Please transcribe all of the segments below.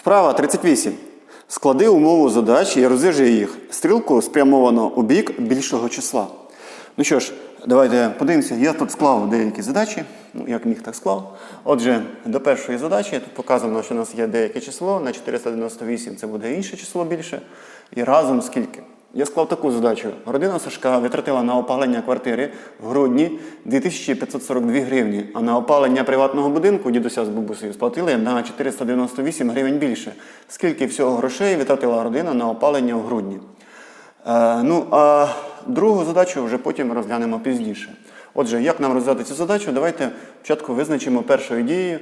Вправа 38. Склади умову задачі і розв'яжи їх. Стрілку спрямовано у бік більшого числа. Ну що ж, давайте подивимося. Я тут склав деякі задачі. Ну, як міг, так склав. Отже, до першої задачі тут показано, що у нас є деяке число. На 498 це буде інше число більше. І разом скільки? Я склав таку задачу. Родина Сашка витратила на опалення квартири в грудні 2542 гривні, а на опалення приватного будинку дідуся з бабусею сплатили на 498 гривень більше. Скільки всього грошей витратила родина на опалення в грудні? Е, ну, а другу задачу вже потім розглянемо пізніше. Отже, як нам розв'язати цю задачу? Давайте спочатку визначимо першою дією.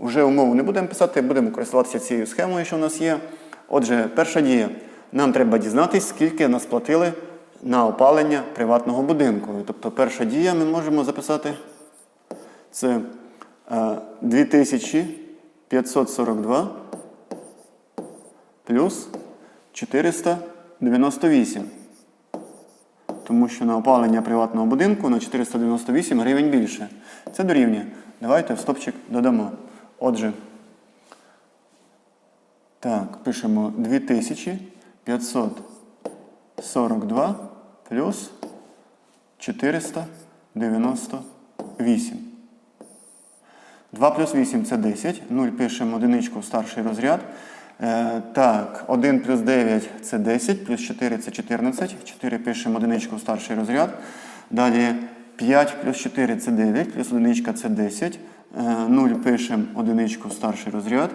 Уже умову не будемо писати, будемо користуватися цією схемою, що в нас є. Отже, перша дія. Нам треба дізнатися, скільки нас платили на опалення приватного будинку. Тобто перша дія ми можемо записати це е, 2542 плюс 498. Тому що на опалення приватного будинку на 498 гривень більше. Це дорівнює. Давайте в стопчик додамо. Отже, так, пишемо 2542 плюс 498. 2 плюс 8 це 10. 0 пишемо одиничку в старший розряд. Е, так, 1 плюс 9 це 10, плюс 4 це 14. 4 пишемо одиничку в старший розряд. Далі 5 плюс 4 це 9, плюс одиничка це 10. Е, 0 пишемо одиничку в старший розряд.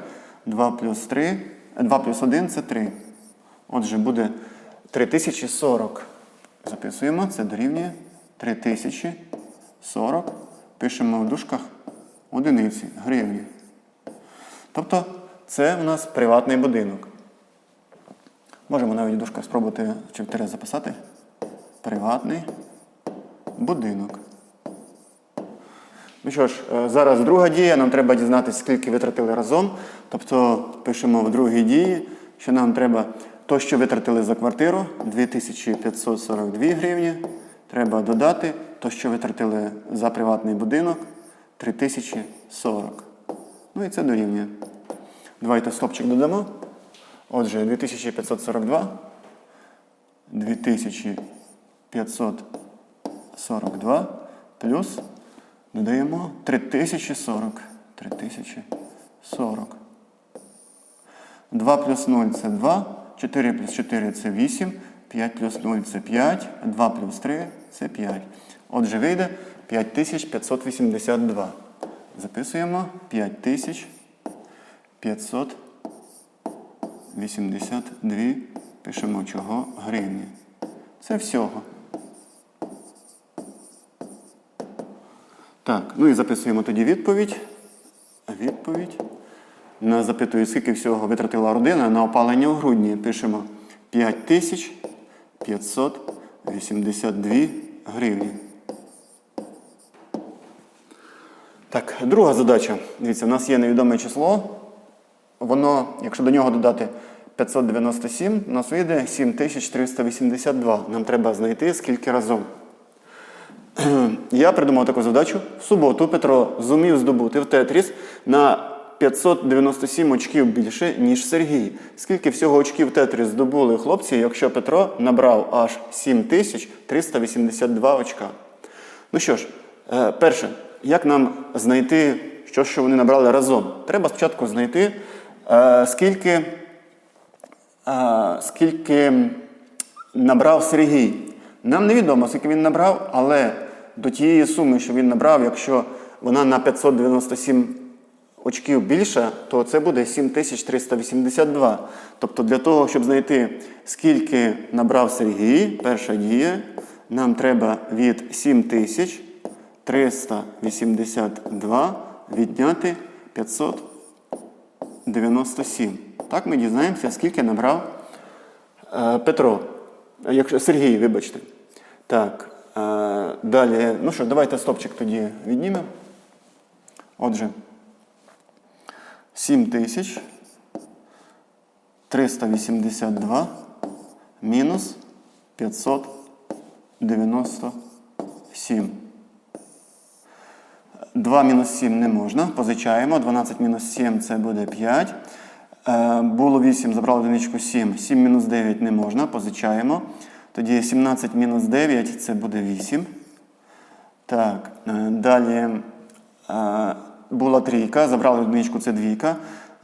2 плюс 3, 2 плюс 1 це 3. Отже, буде 3040. Записуємо, це дорівнює 3040. Пишемо в дужках одиниці, гривні. Тобто це в нас приватний будинок. Можемо навіть в дужках спробувати чи в записати. Приватний будинок. Ну що ж, е, зараз друга дія. Нам треба дізнатися, скільки витратили разом. Тобто пишемо в другій дії, що нам треба то, що витратили за квартиру 2542 гривні. Треба додати то, що витратили за приватний будинок 3040. Ну і це дорівнює. Давайте стопчик додамо. Отже, 2542. 2542 плюс додаємо 3040. 3040. 2 плюс 0 це 2, 4 плюс 4 це 8, 5 плюс 0 це 5, 2 плюс 3 це 5. Отже, вийде 5582. Записуємо 5582. Пишемо чого гривні. Це всього. Так, ну і записуємо тоді відповідь. Відповідь. Нас запитують, скільки всього витратила родина на опалення у грудні. Пишемо 5582 гривні. Так, друга задача. Дивіться, в нас є невідоме число. Воно, якщо до нього додати 597, у нас вийде 7382. Нам треба знайти скільки разом. Я придумав таку задачу. В суботу Петро зумів здобути в Тетріс на 597 очків більше, ніж Сергій. Скільки всього очків Тетріс здобули хлопці, якщо Петро набрав аж 7382 очка? Ну що ж, е, перше, як нам знайти, що, що вони набрали разом? Треба спочатку знайти, е, скільки, е, скільки набрав Сергій. Нам невідомо, скільки він набрав, але до тієї суми, що він набрав, якщо вона на 597 очків більша, то це буде 7382. Тобто для того, щоб знайти, скільки набрав Сергій, перша дія, нам треба від 7382 відняти 597. Так ми дізнаємося, скільки набрав е, Петро. Якщо Сергій, вибачте. Так. Е, далі. Ну що, давайте стопчик тоді віднімемо. Отже. 7382 мінус 597. 2 мінус 7 не можна. Позичаємо. 12 мінус 7 це буде 5. Е, було 8, забрали одиничку 7. 7 мінус 9 не можна, позичаємо. Тоді 17 мінус 9 це буде 8. Так, е, далі е, була трійка, забрали одиничку, це двійка.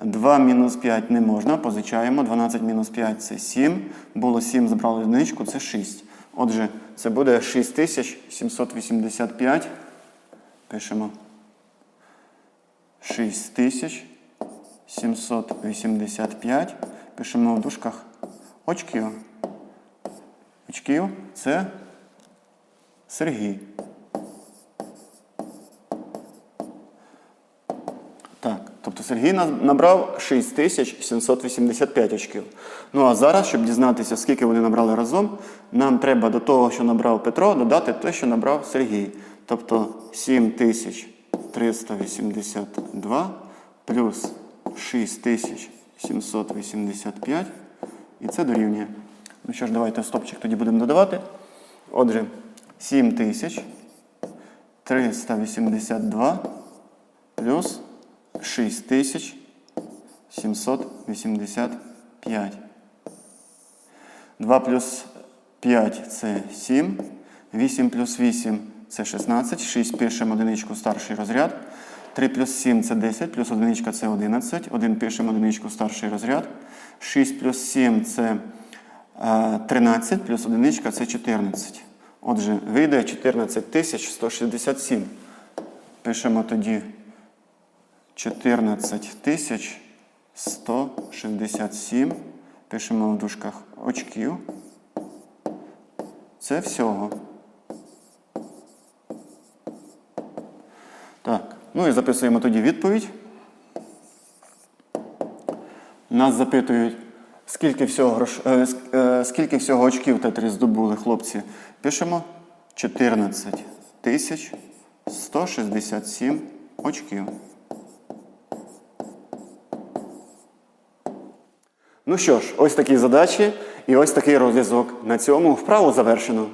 2 мінус 5 не можна, позичаємо. 12 мінус 5 це 7. Було 7, забрали одиничку, це 6. Отже, це буде 6785. Пишемо 6785. Пишемо в дужках очків. Очків це Сергій. Тобто Сергій набрав 6785 очків. Ну а зараз, щоб дізнатися, скільки вони набрали разом, нам треба до того, що набрав Петро, додати те, що набрав Сергій. Тобто 7382 плюс 6785. І це дорівнює. Ну що ж, давайте стопчик тоді будемо додавати. Отже, 7382 плюс 6785. 2 плюс 5 це 7. 8 плюс 8 це 16. 6 пишемо одиничку старший розряд. 3 плюс 7 це 10, плюс одиничка це 11. 1 пишемо одиничку старший розряд. 6 плюс 7 це е, 13, плюс одиничка це 14. Отже, вийде 14167. Пишемо тоді 14 тисяч 167. Пишемо в дужках очків. Це всього. Так, ну і записуємо тоді відповідь. Нас запитують, скільки всього, грош... е, е, скільки всього очків тетрі здобули хлопці. Пишемо 14 тисяч 167 очків. Ну що ж, ось такі задачі і ось такий розв'язок. На цьому вправу завершено.